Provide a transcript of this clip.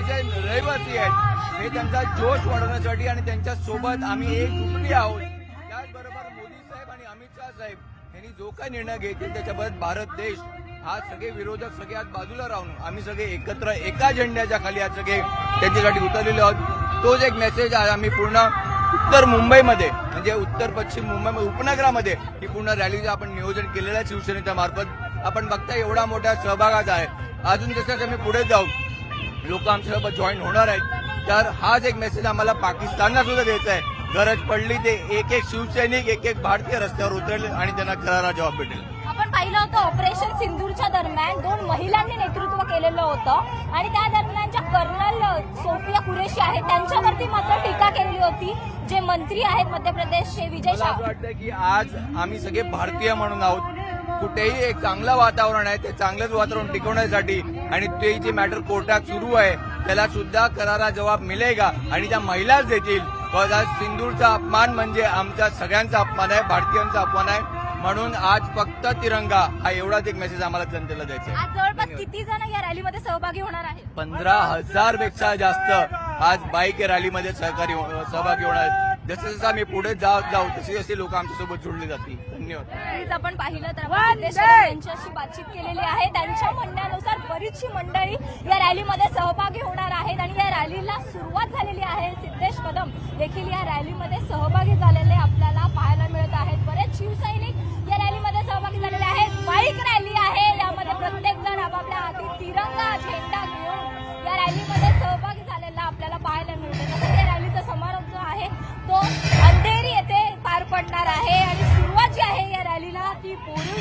जे रहिवासी आहेत हे त्यांचा जोश वाढवण्यासाठी आणि त्यांच्यासोबत आम्ही एक जुटली आहोत. त्याचबरोबर मोदी साहेब आणि अमित शहा साहेब यांनी जो काही निर्णय घेतील त्याच्याबद्दल भारत देश आज सगळे विरोधक सगळे आज बाजूला राहून आम्ही सगळे एकत्र एका झेंड्याच्या खाली आज सगळे त्यांच्यासाठी उतरलेले आहोत. तोच एक मेसेज आज आम्ही पूर्ण उत्तर मुंबईमध्ये म्हणजे उत्तर पश्चिम मुंबई उपनगरामध्ये ही पूर्ण रॅलीचं आपण नियोजन केलेलं आहे शिवसेनेच्या मार्फत. आपण बघता एवढा मोठ्या सहभागात आहे. अजून जसं आम्ही पुढे जाऊ लोक आमच्यासोबत जॉईन होणार आहेत. तर हाच एक मेसेज आम्हाला पाकिस्तानला सुद्धा द्यायचा आहे. गरज पडली ते एक एक शिवसैनिक एक एक भारतीय रस्त्यावर उतरेल आणि त्यांना करारा जबाब भेटेल. आपण पाहिलं होतं ऑपरेशन सिंदूरच्या दरम्यान दोन महिलांनी नेतृत्व केलेलं होतं आणि त्या दरम्यानच्या कर्नल सोफिया कुरेशी आहेत. त्यांच्यावरती मात्र टीका केलेली होती. जे मंत्री आहेत मध्य प्रदेशचे विजय शाह. वाटतं की आज आम्ही सगळे भारतीय म्हणून आहोत. कुठेही एक चांगलं वातावरण आहे ते चांगलंच वातावरण टिकवण्यासाठी आणि ते जे मॅटर कोर्टात सुरू आहे त्याला सुद्धा करारा जबाब मिळेगा आणि त्या महिलाच देतील. आज सिंदूरचा अपमान म्हणजे आमच्या सगळ्यांचा अपमान आहे भारतीयांचा अपमान आहे. म्हणून आज फक्त तिरंगा हा एवढाच एक मेसेज आम्हाला जनतेला द्यायचा आहे. आज जवळपास किती जण या रॅलीमध्ये सहभागी होणार आहेत? पंधरा हजारपेक्षा जास्त आज बाईक रॅलीमध्ये सहकारी हो- सहभागी होणार आहेत. जसं जसं आम्ही पुढे जात जाऊ तसे जसे लोक आमच्यासोबत जोडले जातील. धन्यवाद. आपण पाहिलं तर यांच्याशी बातचीत केलेली आहे. त्यांच्या म्हणण्यानुसार बरीचशी मंडळी या रॅलीमध्ये सहभागी होणार आहेत आणि या रॅलीला सुरुवात झालेली आहे. सिद्धेश कदम देखील या रॅलीमध्ये सहभागी झालेले आपल्याला पाहायला मिळत आहेत. बरेच तो अंधेरी